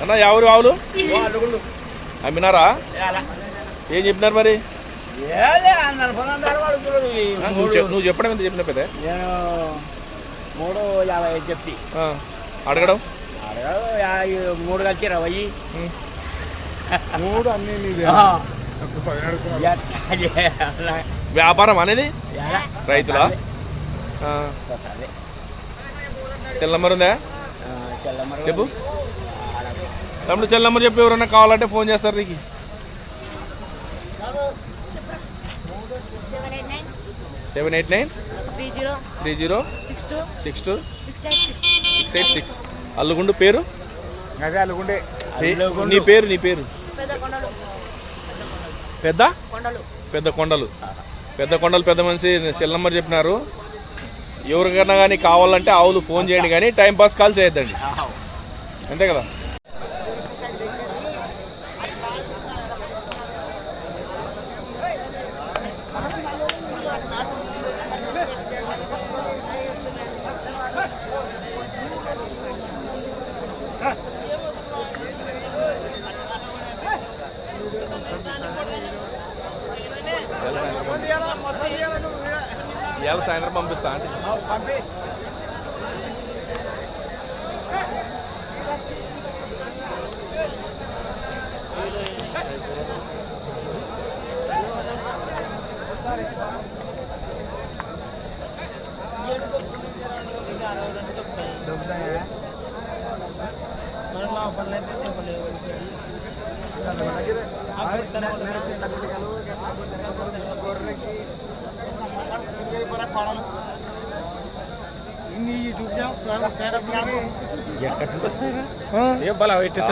అన్న ఎవరు ఆవులు అమ్మినారా ఏం చెప్పినారు మరి? నువ్వు చెప్- నువ్వు చెప్పడం ఎంత చెప్పిన పెద్ద? నేను మూడు యాభై ఆ, అడగడం? మూడు కలిసి ఇరవై మూడు అన్ని? వ్యాపారం అనేది? రైతులా? చెల్లమ్మరు చెప్పు. తమ్ముడు సెల్ నెంబర్ చెప్పి ఎవరన్నా కావాలంటే ఫోన్ చేస్తారు నీకు. Seven eight nine three zero three zero six two six two six eight six. Six eight six Allugundu. పేరు అల్లుగుండు. నీ పేరు నీ పేరు? పెద్ద కొండలు. పెద్ద? కొండలు. పెద్ద కొండలు. పెద్ద కొండలు పెద్ద మనిషి సెల్ నెంబర్ చెప్పినారు. ఎవరికైనా కానీ కావాలంటే ఆవులు ఫోన్ చేయండి కానీ టైం పాస్ కాల్ చేయొద్దండి. అంతే కదా? ఇవాళ సాయంత్రం పంపిస్తా అంటే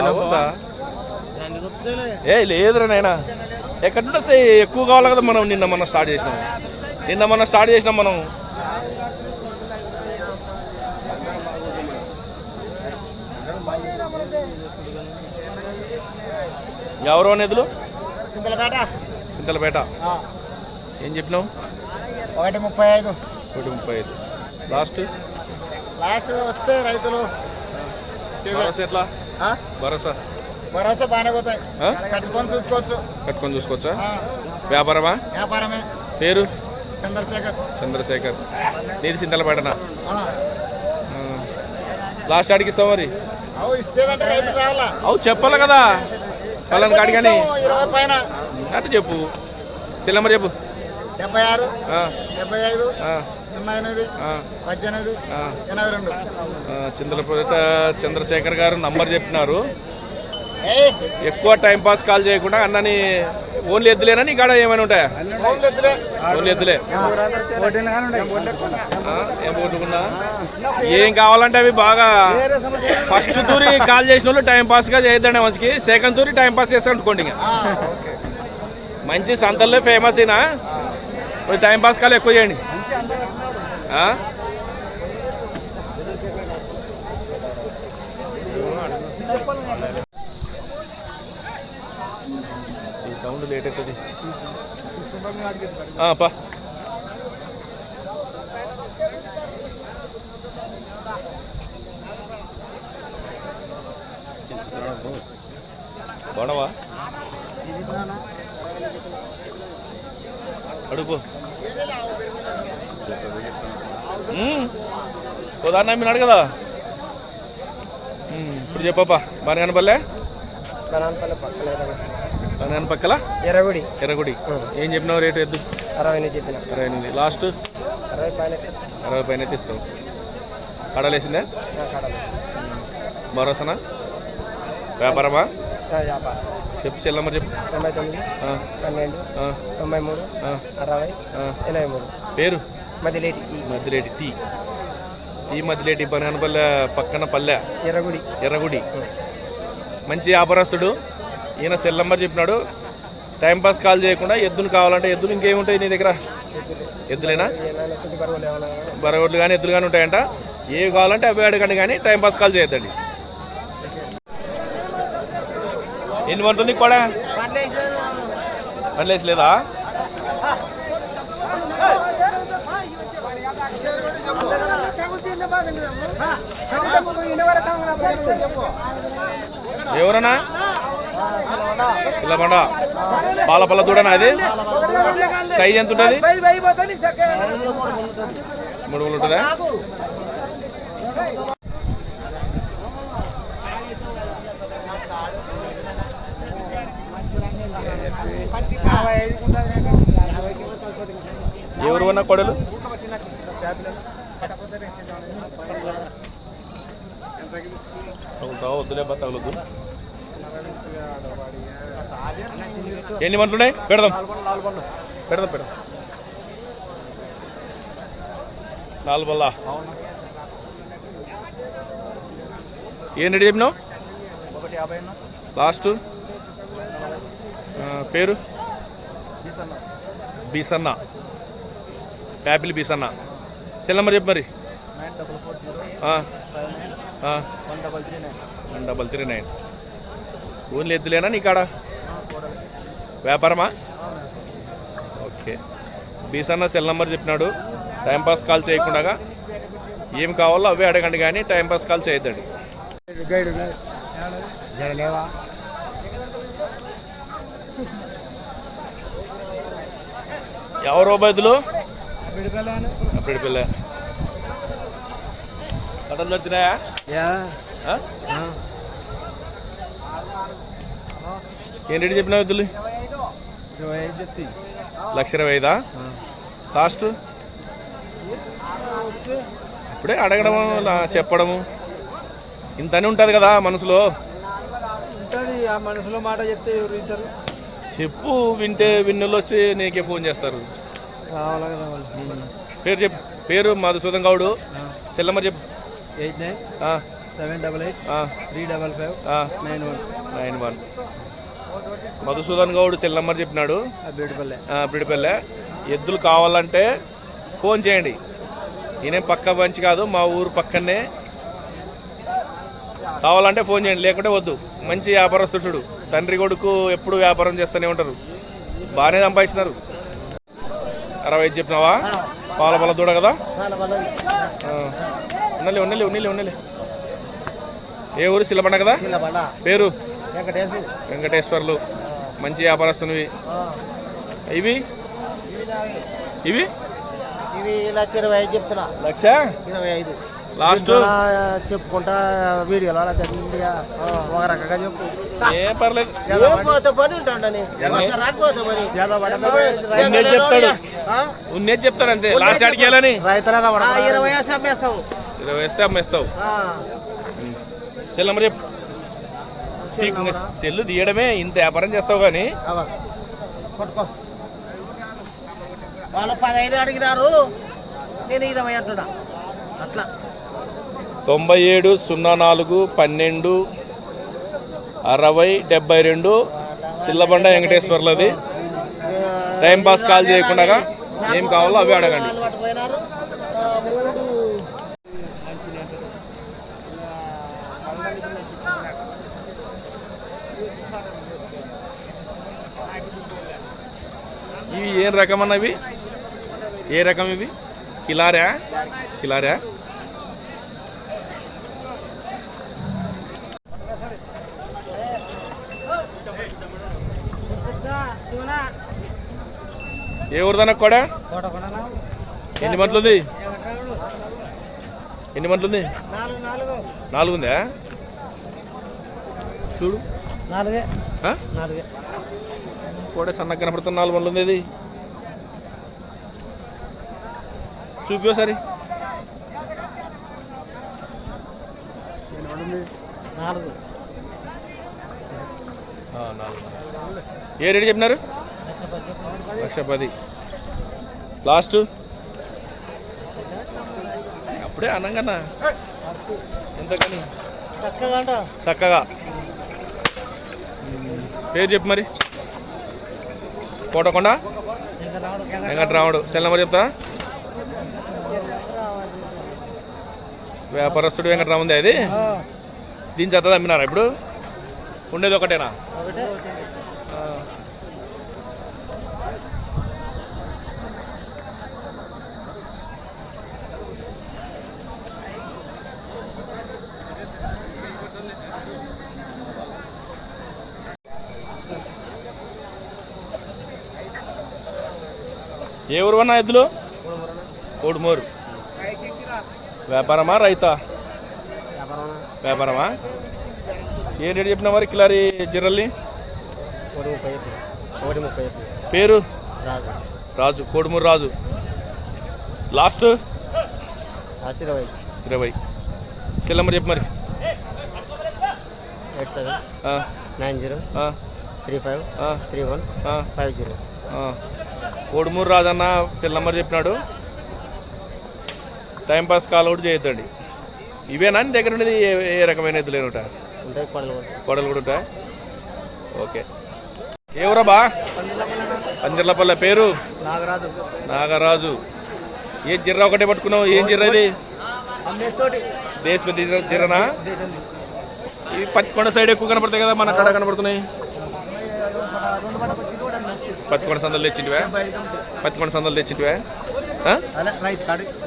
అవునా? ఏ లేదురా నాయనా. ఎక్కడ నుండి వస్తాయి ఎక్కువ కావాలి కదా మనం. నిన్న మనం స్టార్ట్ చేసినాం. నిన్న మనం స్టార్ట్ చేసినాం మనం. ఎవరో నిధులు సింతలపేట. సింతలపేట. ఏం చెప్పినావు? ఒకటి ముప్పై ఐదు. ఒకటి ముప్పై ఐదు. లాస్ట్? లాస్ట్ వస్తే రైతులు భరోసా ఎట్లా? భరోసా? భరోసా బాగానే పోతాయి? కట్టుకొని చూసుకోవచ్చు. కట్టుకొని చూసుకోవచ్చా? వ్యాపారమా? వ్యాపారమే. పేరు? చంద్రశేఖర్. చంద్రశేఖర్. నీది సింతలపేటనా? ఆ. లాస్ట్ ఆడికి ఇస్తావు మరి? అవు చెప్పాలి కదా. పలానా కాడి కానీ ఇస్తాము ఇరవై పైన. అటు చెప్పు. సెల్ నెంబర్ చెప్పు. డెబ్బై ఆరు డెబ్బై ఐదు సున్నా ఎనిమిది పద్దెనిమిది. ఎనభై రెండు. చంద్రపేట చంద్రశేఖర్ గారు నంబర్ చెప్పినారు. ఎక్కువ టైం పాస్ కాల్ చేయకుండా అన్నని ఓన్లీ ఎద్దులేనా? నీ కాడ ఏమైనా ఉంటాయా? ఓన్లీ ఎద్దులే. ఏం పోగొట్టుకున్నా ఏం కావాలంటే అవి బాగా ఫస్ట్ తూరి కాల్ చేసిన వాళ్ళు టైం పాస్గా చేయొద్దండి మంచికి సెకండ్ తూరి టైం పాస్ చేస్తా అనుకోండి ఇంకా. మంచి సంతల్లో ఫేమస్ అయినా కొంచెం టైం పాస్ కాల్ ఎక్కువ చేయండి ఆ? ఈ సౌండ్ లేట్ అవుతుంది. ఆ, పా. బాగున్నావా? అడుగు. ఉదాహరణ కదా ఉమ్, ఇప్పుడు చెప్పప్పా బనగానపల్లె బనగాన పక్కల? ఎర్రగుడి. ఎర్రగుడి. ఏం చెప్పినావు రేటు ఎద్దు? అరవై ఎనిమిది చెప్పిన. అరవై ఎనిమిది. లాస్ట్? అరవై పైన అరవై పైన తీస్తావు. కడలేసిందే? భరోసానా? వ్యాపారమా? వ్యాపారం. చెప్పు చెల్లమ్మ చెప్పు. తొంభై తొమ్మిది పన్నెండు తొంభై మూడు అరవై. ఎనభై మూడు. పేరు? మదిలేటి మద్దిలేటి టీ. ఈ మద్దిలేటి బనగానపల్లె పక్కన పల్లె. ఎర్రగుడి. ఎర్రగుడి. మంచి వ్యాపారస్తుడు. ఈయన సెల్ నెంబర్ చెప్పినాడు. టైంపాస్ కాల్ చేయకుండా ఎద్దులు కావాలంటే ఎద్దులు ఇంకేముంటాయి నీ దగ్గర? ఎద్దులేనా? బరగొడ్లు కానీ ఎద్దులు కానీ ఉంటాయంట. ఏవి కావాలంటే అవి అడగండి కానీ టైంపాస్ కాల్ చేయొద్దండి. ఎన్ని పడుతుంది కూడా పనిలేసి లేదా? ఎవరన్నా? పిల్లబండ పాల పళ్ళ దూడనా అది? సైజ్ ఎంత ఉంటుంది మూడు మూడు ఉంటుందా? ఎవరు ఉన్న కొడలు? తగులుతావా వద్దులే బా తగులొద్దు. ఎన్ని మంటలు ఉన్నాయి పెడదాం. పెడదాం పెడదాం. నాలుగు బల్ల ఏం రెడీ చెప్పినావు? లాస్ట్? పేరు? Beesanna. Apple Beesanna. Cell number చెప్పు మరి. Double nine one double three nine one double three nine only ఎద్దులేనా నీ కాడ? వ్యాపారమా? ఓకే. బీసన్న సెల్ నెంబర్ చెప్పినాడు. టైంపాస్ కాల్ చేయకుండా ఏం కావాలో అవే అడగండి కానీ టైంపాస్ కాల్ చేయొద్దండి. ఎవరో బదులు అప్పుడు పిల్ల కథలు వచ్చినాయా ఏం ఇరవై ఐదు చెప్తి లక్ష ఇరవై ఐదా? లాస్ట్? ఇప్పుడే అడగడము చెప్పడము. ఇంతనే ఉంటుంది కదా మనసులో. మనసులో మాట చెప్తే చెప్పు వింటే విన్నులు వచ్చి నీకే ఫోన్ చేస్తారు. పేరు చెప్పు పేరు మధుసూదన్ గౌడు. సెల్లమ్మ చెప్పు. Eight nine seven double eight three double five nine one. Nine one. Madhusudan Goud cell number చెప్పినాడు. బిడిపల్లె ఎద్దులు కావాలంటే ఫోన్ చేయండి. నేనేం పక్క మంచి కాదు మా ఊరు పక్కనే. కావాలంటే ఫోన్ చేయండి లేకుంటే వద్దు. మంచి వ్యాపారస్తుడు తండ్రి కొడుకు ఎప్పుడు వ్యాపారం చేస్తూనే ఉంటారు. బాగానే సంపాదించినారు. అరవై ఐదు చెప్పినావా? పాల పాల దూడ కదా. ఉన్నలే ఉన్నలే ఉన్నలే ఉన్నలే. ఏ ఊరు? సిల్లబండ కదా? పేరు? వెంకటేశ్వర్లు. మంచి వ్యాపారస్తునివి. ఇవి? ఇవి ఇవి? లక్ష ఇరవై ఐదు చెప్తున్నా. లక్ష? ఇరవై ఐదు. లాస్ట్? చెప్పుకుంటా వీడియోలో అలా ఒక రకంగా చెప్పు. ఏం పర్లేదు. పోతే పని ఉంటాడని రాకపోతే పని ఉన్నేది చెప్తాడు ఉన్నేది చెప్తాడు అంతే. లాస్ట్ ఆడికి వెళ్ళని. రైతులుగా ఇరవై అమ్మేస్తావు ఇరవై వేస్తే అమ్మేస్తావు. సెల్ నెంబర్ చెప్పు. నీకు ఇంకా సెల్లు తీయడమే ఇంత వ్యాపారం చేస్తావు కానీ. వాళ్ళు పదహైదు అడిగినారు నేను ఇరవై అంటున్నా. అట్లా. తొంభై ఏడు సున్నా నాలుగు పన్నెండు అరవై డెబ్బై రెండు సిల్లబండ వెంకటేశ్వర్లది. టైం పాస్ కాల్ చేయకుండా ఏం కావాలో అవి అడగండి. ఇవి ఏం రకం అన్నవి ఏ రకం ఇవి? కిలారా? కిలారా? ఏ ఊరిదన్న కూడా ఎన్ని మంటలుంది? ఎన్ని మంటలుంది? నాలుగు ఉందా? చూడు. నాలుగే? నాలుగే. కూడా సన్నగా కనపడుతున్న నాలుగు మంటలు ఉంది ఇది. చూపి సరే. నాలుగు. ఏ రేటు చెప్పినారు? లక్ష పది. లాస్ట్? అప్పుడే అనంగన్నా ఎంతకని చక్కగా. పేరు చెప్పు మరి. కోటకొండ వెంకటరాముడు. సెల్ నెంబర్ చెప్తా? వ్యాపారస్తుడు వెంకటరాముంది అది? దీని చేత అమ్మినారా ఇప్పుడు? ఉండేది ఒకటేనా? ఏ ఊరు అన్న ఎద్దులు? కోడుమూరు. వ్యాపారమా రైతా? వ్యాపారమా? ఏ రేటు చెప్పిన మరి కిలారి జిర్రల్ని? పేరు? రాజు. కోడుమూరు రాజు. లాస్ట్? ఇరవై. చెల్లమ్మ చెప్పు మరి. Eight seven. Nine zero. Three five. Three one. Five zero. Kodumuru Rajanna cell number చెప్పినాడు. టైంపాస్ కాల్ అవుట్ చేయొద్దండి. ఇవేనా నీ దగ్గర ఉండేది ఏ ఏ రకమైన ఎద్దులు కూడా. కోడలు కూడా ఉంటాయి? ఓకే. ఏవరా బా పందిర్లపల్లె పేరు? నాగరాజు. నాగరాజు. ఏ జిర్ర ఒకటే పట్టుకున్నావు? ఏం జిర్ర ఇది? దేశపతి జిర్ర- జిర్రనా? ఈ పత్తికొండ సైడ్ ఎక్కువ కనపడతాయి కదా మన కాడ కనపడుతున్నాయి. పత్తికొండ సందలు తెచ్చింటివా? పత్తికొండ సందలు తెచ్చింటివా?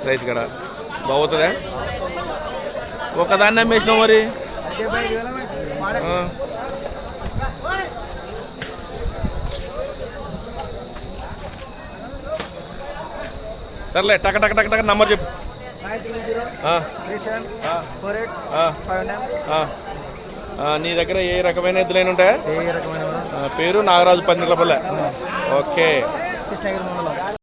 రైతు కాడి. బాగుతుందా ఒకదాన్ని అమ్మేసినావు మరి. సర్లే టక టక టక టక నంబర్ చెప్పు. నీ దగ్గర ఏ రకమైన ఎద్దులైన ఉంటాయా? పేరు నాగరాజు పందిర్లపల్లె ఓకే కృష్ణగిరి మండలం